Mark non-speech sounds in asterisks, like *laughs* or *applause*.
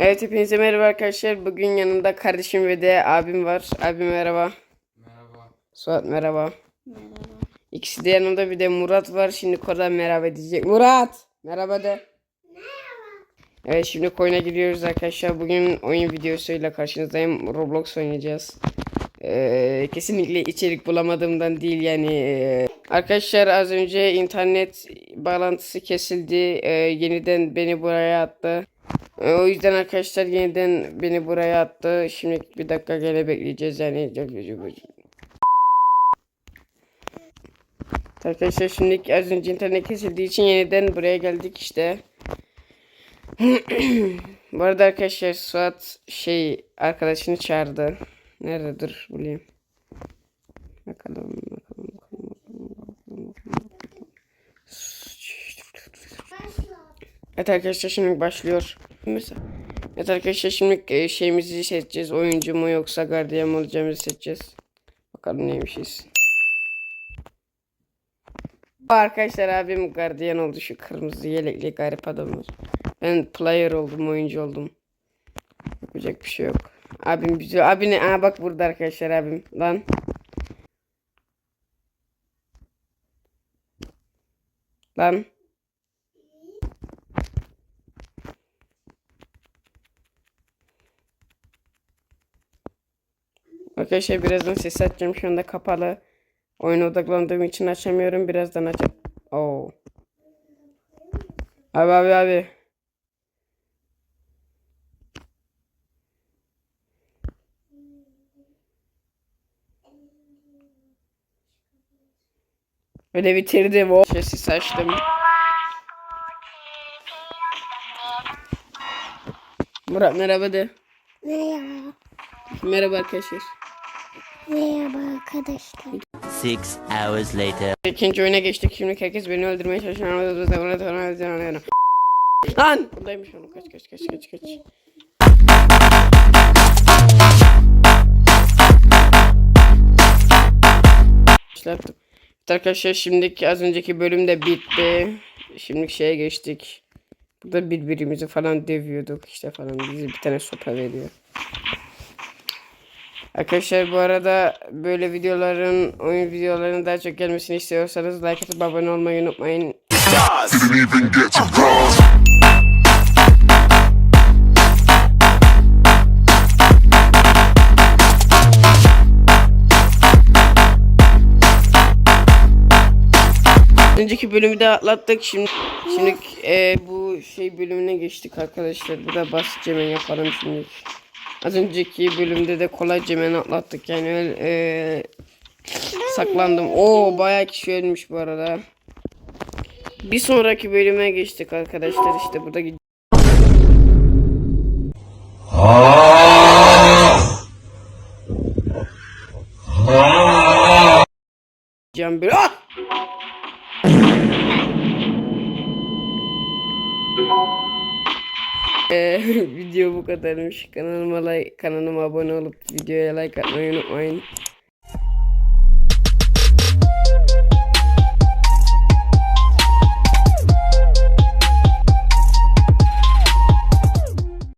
Evet hepinize merhaba arkadaşlar. Bugün yanında kardeşim ve de abim var. Abim merhaba. Merhaba. Suat merhaba. İkisi de yanımda bir de Murat var. Şimdi Koran merhaba diyecek. Murat! Merhaba de. Evet şimdi oyuna giriyoruz arkadaşlar. Bugün oyun videosuyla karşınızdayım. Roblox oynayacağız. Ee, kesinlikle içerik bulamadığımdan değil yani. Ee, arkadaşlar az önce internet bağlantısı kesildi. Ee, yeniden beni buraya attı. Ee, o yüzden arkadaşlar yeniden beni buraya attı. Şimdi bir dakika gene bekleyeceğiz yani. Arkadaşlar şimdi az önce internet kesildiği için yeniden buraya geldik işte. *clears throat* Bu arada arkadaşlar Suat şey arkadaşını çağırdı. Nerede dur bulayım. Bakalım bakalım bakalım bakalım bakalım bakalım. Evet arkadaşlar şimdi başlıyor. Mesela Evet arkadaşlar şimdi e, şeyimizi seçeceğiz. Oyuncu mu yoksa gardiyan mı olacağımızı seçeceğiz. Bakalım neymişiz. Arkadaşlar abim gardiyan oldu şu kırmızı yelekli garip adamlar. Ben player oldum oyuncu oldum. Yapacak bir şey yok. Abim bize abi ne? Aa bak burada arkadaşlar abim lan. Lan. Arkadaşlar birazdan ses açacağım şu anda kapalı. Oyuna odaklandığım için açamıyorum. Birazdan açacağım. Oo. Abi abi abi. Öyle bitirdim o. Sesi açtım. Murat merhaba de. Merhaba. Merhaba arkadaşlar. Merhaba arkadaşlar. Six hours later. İkinci oyuna geçtik. Şimdi herkes beni öldürmeye çalışıyor. Lan! Buradaymış onu. Kaç kaç kaç kaç kaç. Başlattım. Evet arkadaşlar şimdiki az önceki bölüm de bitti. Şimdi şeye geçtik. Burada birbirimizi falan dövüyorduk işte falan. Bize bir tane sopa veriyor. Arkadaşlar bu arada böyle videoların, oyun videolarının daha çok gelmesini istiyorsanız like atıp abone olmayı unutmayın. Önceki bölümü de atlattık. Şimdi şimdi e, bu şey bölümüne geçtik arkadaşlar. Bu da basit hemen yapalım şimdi. Az önceki bölümde de kolay hemen atlattık. Yani öyle e, saklandım. Oo bayağı kişi ölmüş bu arada. Bir sonraki bölüme geçtik arkadaşlar. İşte burada gid- Ee, *laughs* video bu kadarmış. Kanalıma like, kanalıma abone olup videoya like atmayı unutmayın.